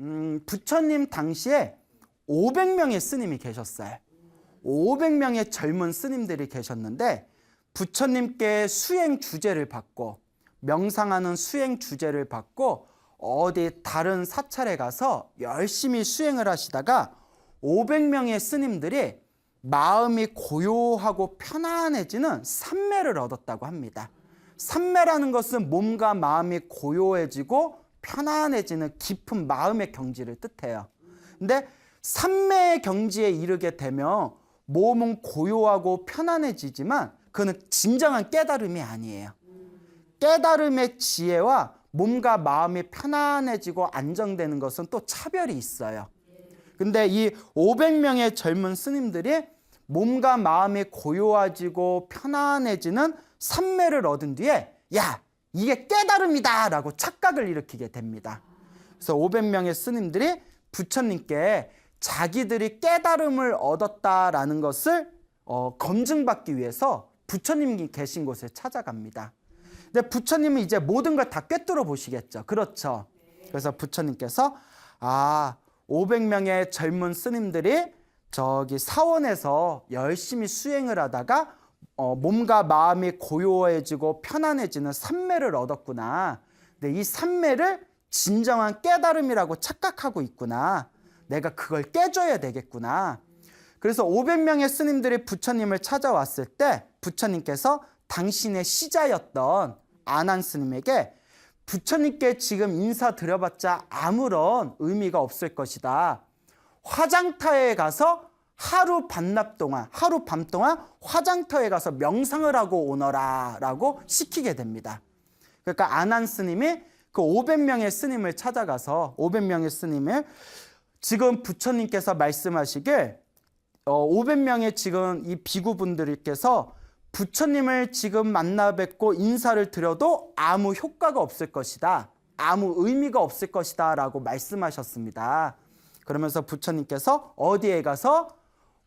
음, 부처님 당시에 500명의 스님이 계셨어요. 500명의 젊은 스님들이 계셨는데 부처님께 수행 주제를 받고 명상하는 수행 주제를 받고 어디 다른 사찰에 가서 열심히 수행을 하시다가 500명의 스님들이 마음이 고요하고 편안해지는 삼매를 얻었다고 합니다. 삼매라는 것은 몸과 마음이 고요해지고 편안해지는 깊은 마음의 경지를 뜻해요. 근데 삼매의 경지에 이르게 되면 몸은 고요하고 편안해지지만 그는 진정한 깨달음이 아니에요. 깨달음의 지혜와 몸과 마음이 편안해지고 안정되는 것은 또 차별이 있어요. 근데 이 500명의 젊은 스님들이 몸과 마음이 고요해지고 편안해지는 삼매를 얻은 뒤에 야 이게 깨달음이다라고 착각을 일으키게 됩니다. 그래서 500명의 스님들이 부처님께 자기들이 깨달음을 얻었다라는 것을 어, 검증받기 위해서 부처님이 계신 곳에 찾아갑니다. 근데 부처님은 이제 모든 걸 다 꿰뚫어 보시겠죠. 그렇죠. 그래서 부처님께서 아 500명의 젊은 스님들이 저기 사원에서 열심히 수행을 하다가 어, 몸과 마음이 고요해지고 편안해지는 삼매를 얻었구나. 근데 이 삼매를 진정한 깨달음이라고 착각하고 있구나. 내가 그걸 깨줘야 되겠구나. 그래서 500명의 스님들이 부처님을 찾아왔을 때 부처님께서 당신의 시자였던 아난 스님에게 부처님께 지금 인사드려봤자 아무런 의미가 없을 것이다. 화장터에 가서 하루 반납 동안, 하루 밤 동안 화장터에 가서 명상을 하고 오너라 라고 시키게 됩니다. 그러니까 아난 스님이 그 500명의 스님을 찾아가서 500명의 스님을 지금 부처님께서 말씀하시길 어, 500명의 지금 이 비구분들께서 부처님을 지금 만나 뵙고 인사를 드려도 아무 효과가 없을 것이다. 아무 의미가 없을 것이다. 라고 말씀하셨습니다. 그러면서 부처님께서 어디에 가서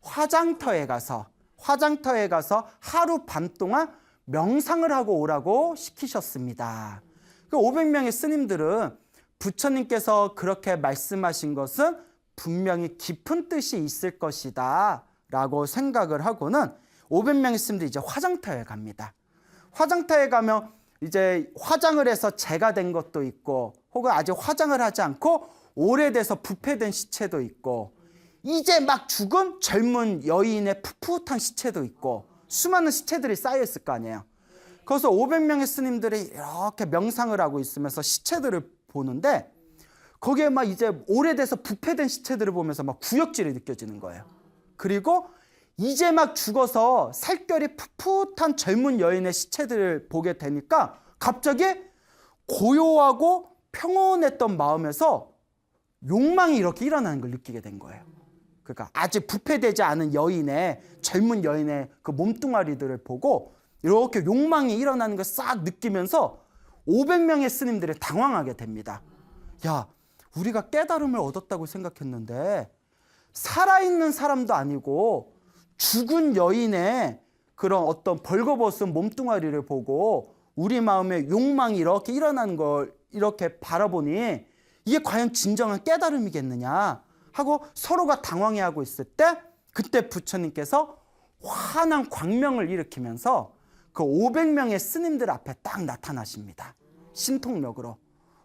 화장터에 가서 화장터에 가서 하루 밤 동안 명상을 하고 오라고 시키셨습니다. 그 500명의 스님들은 부처님께서 그렇게 말씀하신 것은 분명히 깊은 뜻이 있을 것이다 라고 생각을 하고는 500명의 스님들이 이제 화장터에 갑니다. 화장터에 가면 이제 화장을 해서 재가 된 것도 있고 혹은 아직 화장을 하지 않고 오래돼서 부패된 시체도 있고 이제 막 죽은 젊은 여인의 풋풋한 시체도 있고 수많은 시체들이 쌓여 있을 거 아니에요. 그래서 500명의 스님들이 이렇게 명상을 하고 있으면서 시체들을 보는데 거기에 막 이제 오래돼서 부패된 시체들을 보면서 막 구역질이 느껴지는 거예요. 그리고 이제 막 죽어서 살결이 풋풋한 젊은 여인의 시체들을 보게 되니까 갑자기 고요하고 평온했던 마음에서 욕망이 이렇게 일어나는 걸 느끼게 된 거예요. 그러니까 아직 부패되지 않은 여인의 젊은 여인의 그 몸뚱아리들을 보고 이렇게 욕망이 일어나는 걸 싹 느끼면서 500명의 스님들이 당황하게 됩니다. 야, 우리가 깨달음을 얻었다고 생각했는데 살아있는 사람도 아니고 죽은 여인의 그런 어떤 벌거벗은 몸뚱아리를 보고 우리 마음에 욕망이 이렇게 일어나는 걸 이렇게 바라보니 이게 과연 진정한 깨달음이겠느냐 하고 서로가 당황해하고 있을 때 그때 부처님께서 환한 광명을 일으키면서 그 500명의 스님들 앞에 딱 나타나십니다. 신통력으로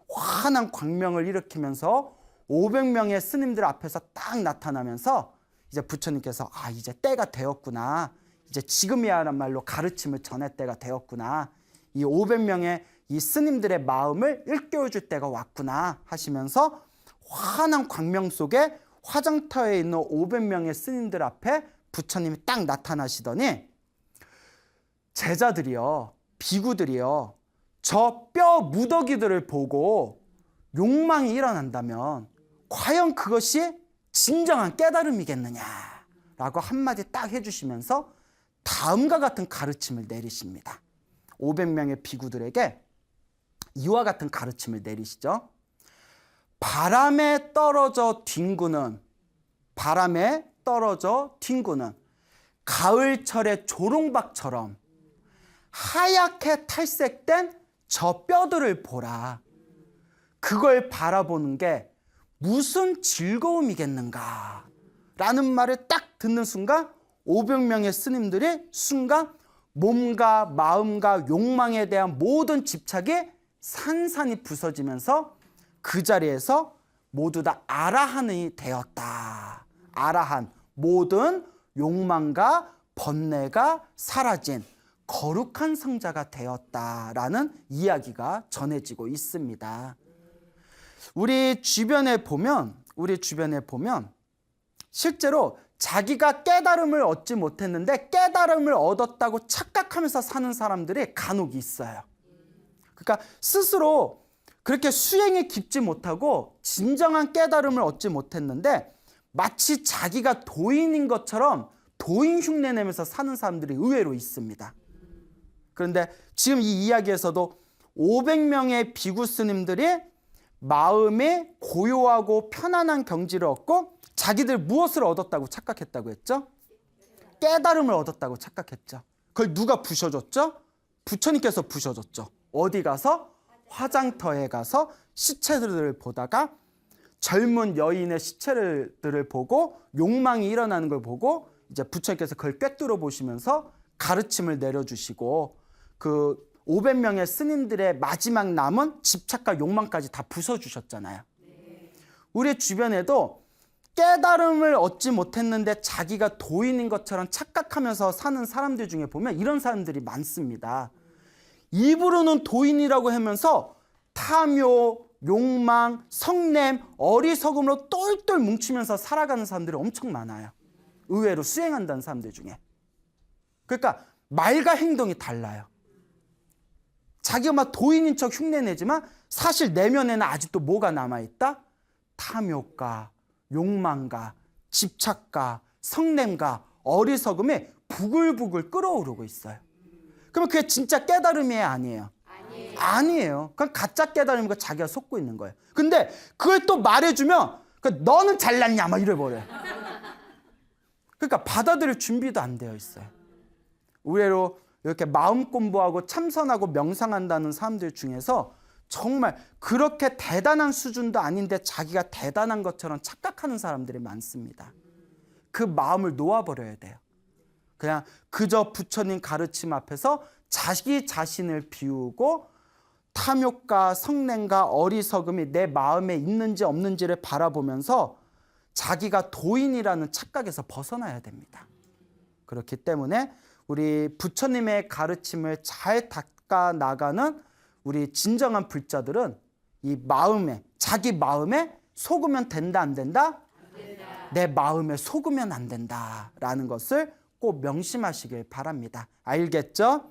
환한 광명을 일으키면서 500명의 스님들 앞에서 딱 나타나면서 이제 부처님께서 아 이제 때가 되었구나 이제 지금이야란 말로 가르침을 전할 때가 되었구나 이 500명의 이 스님들의 마음을 일깨워 줄 때가 왔구나 하시면서 환한 광명 속에 화장터에 있는 500명의 스님들 앞에 부처님이 딱 나타나시더니 제자들이요 비구들이요 저 뼈 무더기들을 보고 욕망이 일어난다면 과연 그것이 진정한 깨달음이겠느냐라고 한마디 딱 해주시면서 다음과 같은 가르침을 내리십니다. 500명의 비구들에게 이와 같은 가르침을 내리시죠. 바람에 떨어져 뒹구는 바람에 떨어져 뒹구는 가을철의 조롱박처럼 하얗게 탈색된 저 뼈들을 보라. 그걸 바라보는 게 무슨 즐거움이겠는가? 라는 말을 딱 듣는 순간 500명의 스님들이 순간 몸과 마음과 욕망에 대한 모든 집착이 산산이 부서지면서 그 자리에서 모두 다 아라한이 되었다. 아라한 모든 욕망과 번뇌가 사라진 거룩한 성자가 되었다라는 이야기가 전해지고 있습니다. 우리 주변에 보면 우리 주변에 보면 실제로 자기가 깨달음을 얻지 못했는데 깨달음을 얻었다고 착각하면서 사는 사람들이 간혹 있어요. 그러니까 스스로 그렇게 수행에 깊지 못하고 진정한 깨달음을 얻지 못했는데 마치 자기가 도인인 것처럼 도인 흉내 내면서 사는 사람들이 의외로 있습니다. 그런데 지금 이 이야기에서도 500명의 비구 스님들이 마음에 고요하고 편안한 경지를 얻고 자기들 무엇을 얻었다고 착각했다고 했죠? 깨달음을 얻었다고 착각했죠. 그걸 누가 부셔줬죠? 부처님께서 부셔줬죠. 어디 가서? 화장터에 가서 시체들을 보다가 젊은 여인의 시체들을 보고 욕망이 일어나는 걸 보고 이제 부처님께서 그걸 꿰뚫어 보시면서 가르침을 내려주시고 그 500명의 스님들의 마지막 남은 집착과 욕망까지 다 부숴주셨잖아요. 우리 주변에도 깨달음을 얻지 못했는데 자기가 도인인 것처럼 착각하면서 사는 사람들 중에 보면 이런 사람들이 많습니다. 입으로는 도인이라고 하면서 탐욕, 욕망, 성냄, 어리석음으로 똘똘 뭉치면서 살아가는 사람들이 엄청 많아요. 의외로 수행한다는 사람들 중에. 그러니까 말과 행동이 달라요. 자기가 막 도인인 척 흉내내지만 사실 내면에는 아직도 뭐가 남아있다? 탐욕과 욕망과 집착과 성냄과 어리석음이 부글부글 끓어오르고 있어요. 그러면 그게 진짜 깨달음이 아니에요? 아니에요. 아니에요. 그건 가짜 깨달음이고 자기가 속고 있는 거예요. 근데 그걸 또 말해주면 그 너는 잘났냐 막 이래버려요. 그러니까 받아들일 준비도 안 되어 있어요. 의외로 이렇게 마음 공부하고 참선하고 명상한다는 사람들 중에서 정말 그렇게 대단한 수준도 아닌데 자기가 대단한 것처럼 착각하는 사람들이 많습니다. 그 마음을 놓아버려야 돼요. 그냥 그저 부처님 가르침 앞에서 자기 자신을 비우고 탐욕과 성냄과 어리석음이 내 마음에 있는지 없는지를 바라보면서 자기가 도인이라는 착각에서 벗어나야 됩니다. 그렇기 때문에 우리 부처님의 가르침을 잘 닦아 나가는 우리 진정한 불자들은 이 마음에 자기 마음에 속으면 된다 안 된다? 내 마음에 속으면 안 된다라는 것을 꼭 명심하시길 바랍니다. 알겠죠?